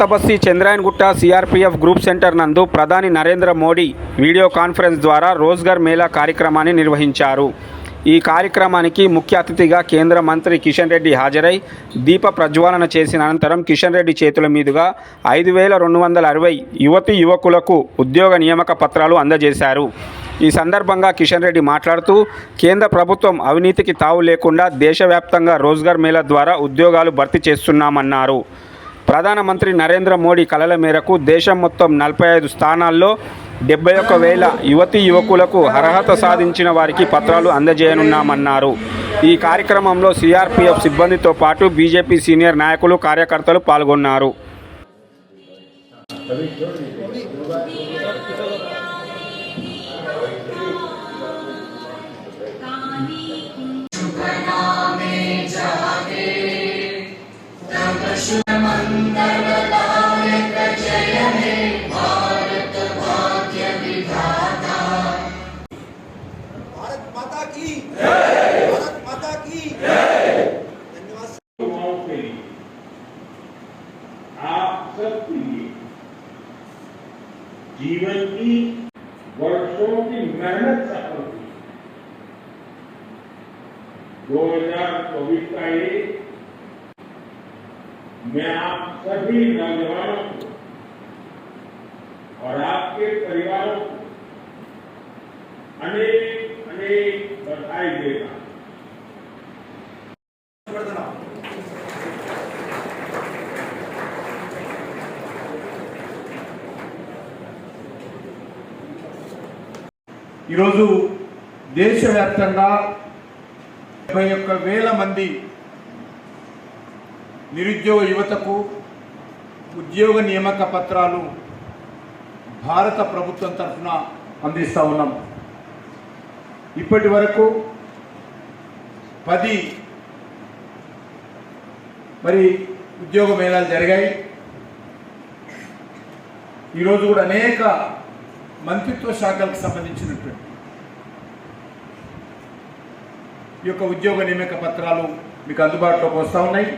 Kothabasti Chandrayangutta CRPF group centre నందు ప్రధాని Narendra Modi video conference ద్వారా రోజ్గర్ మేళా కార్యక్రమాన్ని నిర్వహించారు. ఈ కార్యక్రమానికి ముఖ్య అతిథిగా కేంద్ర మంత్రి కిషన్ రెడ్డి హాజరై దీప ప్రజ్వాలన చేసిన అనంతరం కిషన్ రెడ్డి చేతుల మీదుగా ఐదు వేల రెండు వందల అరవై యువతి యువకులకు ఉద్యోగ నియామక పత్రాలు అందజేశారు. ఈ సందర్భంగా కిషన్ రెడ్డి మాట్లాడుతూ కేంద్ర ప్రభుత్వం అవినీతికి తావు లేకుండా దేశవ్యాప్తంగా రోజ్గార్ మేళా ద్వారా ఉద్యోగాలు భర్తీ చేస్తున్నామన్నారు. ప్రధానమంత్రి నరేంద్ర మోడీ కలల మేరకు దేశం మొత్తం నలభై ఐదు స్థానాల్లో డెబ్బై ఒక్క వేల యువతీ యువకులకు అర్హత సాధించిన వారికి పత్రాలు అందజేయనున్నామన్నారు ఈ కార్యక్రమంలో సిఆర్పిఎఫ్ సిబ్బందితో పాటు బీజేపీ సీనియర్ నాయకులు కార్యకర్తలు పాల్గొన్నారు Thank you. जीवन की वर्षों की मेहनत सफल हुई दो हज़ार चौबीस का ये मैं आप सभी नौजवानों को और आपके परिवारों को अनेक अनेक बधाई देता हूं ఈరోజు దేశవ్యాప్తంగా డెబ్బై ఒక్క వేల మంది నిరుద్యోగ యువతకు ఉద్యోగ నియామక పత్రాలు భారత ప్రభుత్వం తరఫున అందిస్తూ ఉన్నాం. ఇప్పటి వరకు పది మరి ఉద్యోగ మేళాలు జరిగాయి. ఈరోజు కూడా అనేక మంత్రిత్వ శాఖలకు సంబంధించినటువంటి ఈ యొక్క ఉద్యోగ నియామక పత్రాలు మీకు అందుబాటులోకి వస్తూ ఉన్నాయి.